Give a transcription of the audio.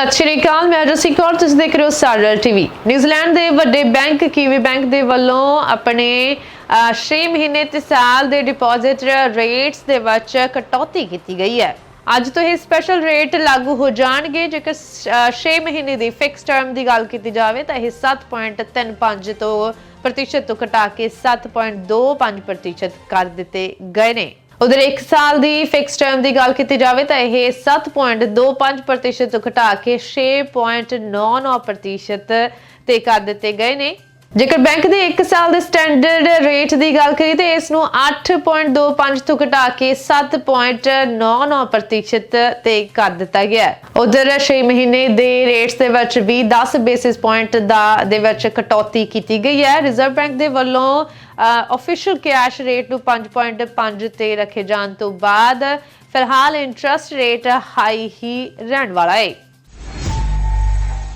ਸਤਿ ਸ਼੍ਰੀ ਅਕਾਲ, ਮੈਂ ਰਸੀ ਕੌਰ, ਤੁਸੀਂ ਦੇਖ ਰਹੇ ਹੋ ਸਾਰਲ ਟੀਵੀ ਨਿਊਜ਼ੀਲੈਂਡ ਦੇ ਵੱਡੇ ਬੈਂਕ, ਕੀਵੀ ਬੈਂਕ ਦੇ ਵੱਲੋਂ ਆਪਣੇ 6 ਮਹੀਨੇ ਤੇ ਸਾਲ ਦੇ ਡਿਪੋਜ਼ਿਟ ਰੇਟਸ ਦੇ ਵਿੱਚ ਕਟੌਤੀ ਕੀਤੀ ਗਈ ਹੈ। ਅੱਜ ਤੋਂ ਇਹ ਸਪੈਸ਼ਲ ਰੇਟ ਲਾਗੂ ਹੋ ਜਾਣਗੇ, ਜੇਕਰ 6 ਮਹੀਨੇ ਦੀ ਫਿਕਸ ਟਰਮ ਦੀ ਗੱਲ ਕੀਤੀ ਜਾਵੇ, ਤਾਂ ਇਹ 7.35 ਤੋਂ ਪ੍ਰਤੀਸ਼ਤ ਤੋਂ ਘਟਾ ਕੇ 7.25 ਪ੍ਰਤੀਸ਼ਤ ਕਰ ਦਿੱਤੇ ਗਏ ਨੇ। ਉਧਰ 1 ਸਾਲ ਦੀ ਫਿਕਸ ਟਰਮ ਦੀ ਗੱਲ ਕੀਤੀ ਜਾਵੇ ਤਾਂ ਇਹ 7.25% ਪ੍ਰਤੀਸ਼ਤ ਤੋਂ ਘਟਾ ਕੇ 6.99% ਤੇ ਕਰ ਦਿੱਤੇ ਗਏ ਨੇ। ਜੇਕਰ ਬੈਂਕ ਦੇ 1 ਸਾਲ ਦੇ ਸਟੈਂਡਰਡ ਰੇਟ ਦੀ ਗੱਲ ਕਰੀਏ ਤਾਂ ਇਸ ਨੂੰ 8.25 ਤੋਂ ਘਟਾ ਕੇ 7.99% ਤੇ ਕਰ ਦਿੱਤਾ ਗਿਆ ਹੈ। ਉਧਰ 6 ਮਹੀਨੇ ਦੇ ਰੇਟਸ ਦੇ ਵਿੱਚ ਵੀ 10 ਬੇਸਿਸ ਪੁਆਇੰਟ ਦਾ ਦੇ ਵਿੱਚ ਕਟੌਤੀ ਕੀਤੀ ਗਈ ਹੈ। ਰਿਜ਼ਰਵ ਬੈਂਕ ਦੇ ਵੱਲੋਂ ਆਫੀਸ਼ੀਅਲ ਕੈਸ਼ ਰੇਟ ਨੂੰ 5.5 ਤੇ ਰੱਖੇ ਜਾਣ ਤੋਂ ਬਾਅਦ ਫਿਲਹਾਲ ਇੰਟਰਸਟ ਰੇਟ ਹਾਈ ਹੀ ਰਹਿਣ ਵਾਲਾ ਹੈ।